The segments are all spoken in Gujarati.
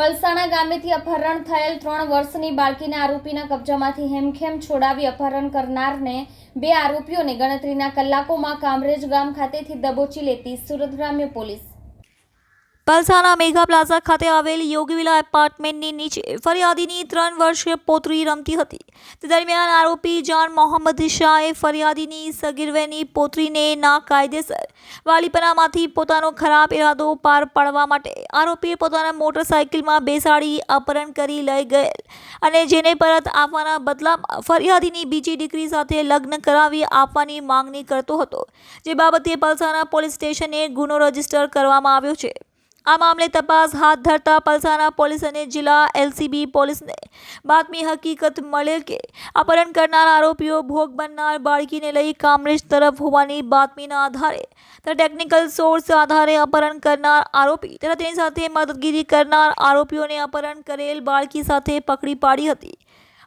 પલસાણા ગામેથી અપહરણ થયેલ ત્રણ વર્ષની બાળકીના આરોપીના કબજામાંથી હેમખેમ છોડાવી અપહરણ કરનારને બે આરોપીઓને ગણતરીના કલાકોમાં કામરેજ ગામ ખાતેથી દબોચી લેતી સુરત ગ્રામ્ય પોલીસ. પલસાના મેઘા પ્લાઝા ખાતે આવેલ યોગીવિલા એપાર્ટમેન્ટની નીચે ફરિયાદીની ત્રણ વર્ષીય પોતરી રમતી હતી. તે દરમિયાન આરોપી જાન મોહમ્મદ શાહે ફરિયાદીની સગીરવેની પોતરીને ના કાયદેસર વાલીપનામાંથી પોતાનો ખરાબ ઇરાદો પાર પાડવા માટે આરોપીએ પોતાના મોટરસાઇકલમાં બેસાડી અપહરણ કરી લઈ ગયેલ અને જેને પરત આપવાના બદલામાં ફરિયાદીની બીજી દીકરી સાથે લગ્ન કરાવી આપવાની માંગણી કરતો હતો. જે બાબતે પલસાના પોલીસ સ્ટેશને ગુનો રજિસ્ટર કરવામાં આવ્યો છે. આ મામલે તપાસ હાથ ધરતા પલસાણા પોલીસ અને જિલ્લા એલસીબી પોલીસને બાતમી હકીકત મળેલ કે અપહરણ કરનાર આરોપીઓ ભોગ બનનાર બાળકીને લઈ કામરેજ તરફ હોવાની બાતમીના આધારે તથા ટેકનિકલ સોર્સ આધારે અપહરણ કરનાર આરોપી તથા તેની સાથે મદદગીરી કરનાર આરોપીઓને અપહરણ કરેલ બાળકી સાથે પકડી પાડી હતી.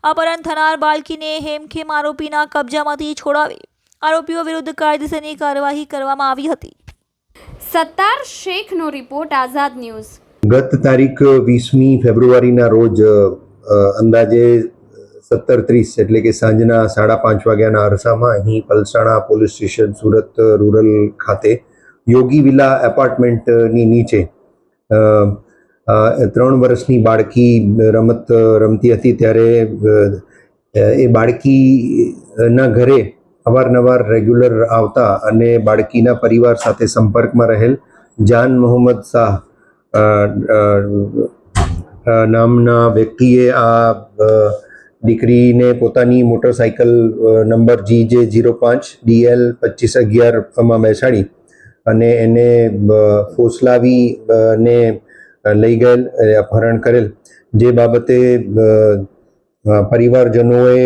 અપહરણ થનાર બાળકીને હેમખેમ આરોપીના કબજામાંથી છોડાવી આરોપીઓ વિરુદ્ધ કાયદેસરની કાર્યવાહી કરવામાં આવી હતી. સત્તાર શેખનો રિપોર્ટ, આઝાદ ન્યૂઝ. ગત તારીખ વીસમી ફેબ્રુઆરીના રોજ અંદાજે સત્તર ત્રીસ એટલે કે સાંજના સાડા પાંચ વાગ્યાના અરસામાં અહીં Palsana police station Surat rural ખાતે યોગી વિલા એપાર્ટમેન્ટની નીચે ત્રણ વર્ષની બાળકી રમત રમતી હતી ત્યારે એ બાળકીના ઘરે અવારનવાર રેગ્યુલર આવતા અને બાળકીના પરિવાર સાથે સંપર્કમાં રહેલ જાન મોહમ્મદ શાહ નામના વ્યક્તિએ આ દીકરીને પોતાની મોટરસાઇકલ નંબર જી જે જીરો પાંચ, ડીએલ પચીસ અગિયારમાં બેસાડી અને એને ફોસલાવી ને લઈ ગયેલ અપહરણ કરેલ. જે બાબતે પરિવારજનોએ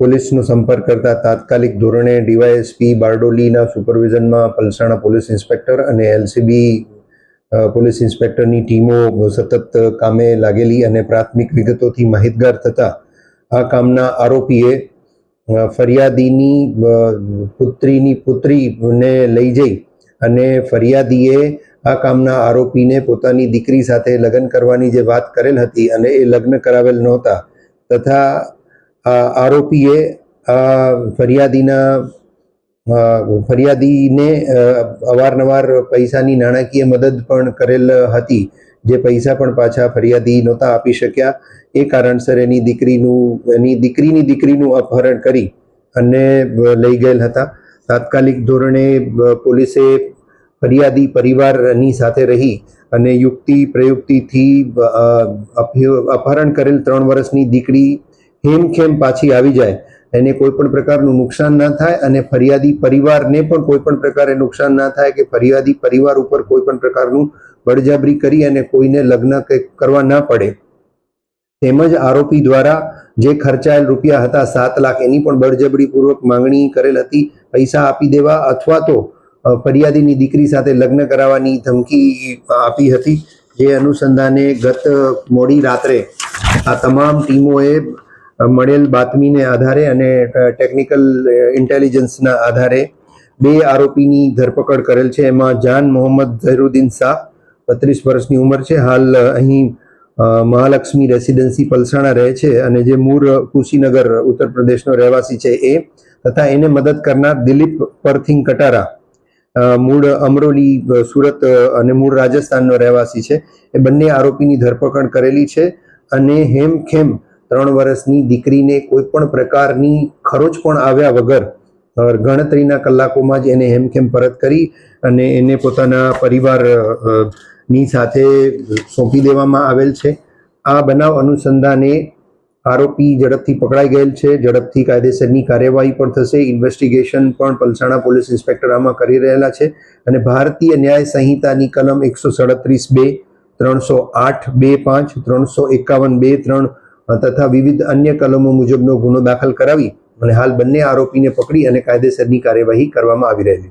પોલીસનો સંપર્ક કરતા તાત્કાલિક ધોરણે ડીવાયએસપી બારડોલીના સુપરવિઝનમાં પલસાણા પોલીસ ઇન્સ્પેક્ટર અને એલસીબી પોલીસ ઇન્સ્પેક્ટરની ટીમો સતત કામે લાગેલી અને પ્રાથમિક વિગતોથી માહિતગાર થતા આ કામના આરોપીએ ફરિયાદીની પુત્રીની પુત્રીને લઈ જઈ અને ફરિયાદીએ આ કામના આરોપીને પોતાની દીકરી સાથે લગ્ન કરવાની જે વાત કરેલ હતી અને એ લગ્ન કરાવેલ નહોતા તથા આરોપીએ ફરિયાદીના ફરિયાદીને અવારનવાર પૈસાની નાણાકીય મદદ પણ કરેલ હતી, જે પૈસા પણ પાછા ફરિયાદી નહોતા આપી શક્યા. એ કારણસર એની દીકરીનું, એની દીકરીની દીકરીનું અપહરણ કરી અને લઈ ગયેલ હતા. તાત્કાલિક ધોરણે પોલીસે ફરિયાદી પરિવારની સાથે રહી અને યુક્તિ પ્રયુક્તિથી અપહરણ કરેલ ત્રણ વર્ષની દીકરી હેમખેમ પાછી આવી જાય, એને કોઈ પણ પ્રકારનું નુકસાન ના થાય અને ફરિયાદી પરિવારને પણ કોઈ પણ પ્રકારે નુકસાન ના થાય કે ફરિયાદી પરિવાર ઉપર કોઈ પણ પ્રકારનું બળજબરી કરી અને કોઈને લગ્ન કરવા ના પડે. તેમજ આરોપી દ્વારા જે ખર્ચાયેલ રૂપિયા હતા સાત લાખ, એની પણ બળજબરીપૂર્વક માંગણી કરેલ હતી, પૈસા આપી દેવા અથવા તો ફરિયાદીની દીકરી સાથે લગ્ન કરાવવાની ધમકી આપી હતી. જે અનુસંધાને ગત મોડી રાત્રે આ તમામ ટીમોએ મળેલ બાતમીને આધારે અને ટેકનિકલ ઇન્ટેલિજન્સના આધારે બે આરોપીની ધરપકડ કરેલ છે. એમાં જાન મોહમ્મદ ઝહીરુદ્દીન શાહ બત્રીસ વર્ષની ઉંમર છે. હાલ અહીં મહાલક્ષ્મી રેસિડેન્સી પલસાણા રહે છે અને જે મૂળ કુશીનગર ઉત્તર પ્રદેશનો રહેવાસી છે એ તથા એને મદદ કરનાર દિલીપ પરથિંગ કટારા મૂળ અમરોલી સુરત અને મૂળ રાજસ્થાનનો રહેવાસી છે. એ બંને આરોપીની ધરપકડ કરેલી છે અને હેમખેમ ત્રણ વર્ષની દીકરીને કોઈ પણ પ્રકારની ખરોચ પણ આવ્યા વગર ગણતરીના કલાકોમાં જ એને હેમખેમ પરત કરી અને એને પોતાના પરિવારની સાથે સોંપી દેવામાં આવેલ છે. આ બનાવ અનુસંધાને આરોપી ઝડપથી પકડાઈ ગયેલ છે. ઝડપથી કાયદેસરની કાર્યવાહી પણ થશે. ઇન્વેસ્ટિગેશન પણ પલસાણા પોલીસ ઇન્સ્પેક્ટર આમાં કરી રહેલા છે અને ભારતીય ન્યાય સંહિતાની કલમ એકસો સડત્રીસ બે, ત્રણસો આઠ બે પાંચ, ત્રણસો એકાવન બે, ત્રણ તથા વિવિધ અન્ય કલમો મુજબનો ગુનો દાખલ કરાવી અને હાલ બંને આરોપીને પકડી અને કાયદેસરની કાર્યવાહી કરવામાં આવી રહેલી છે.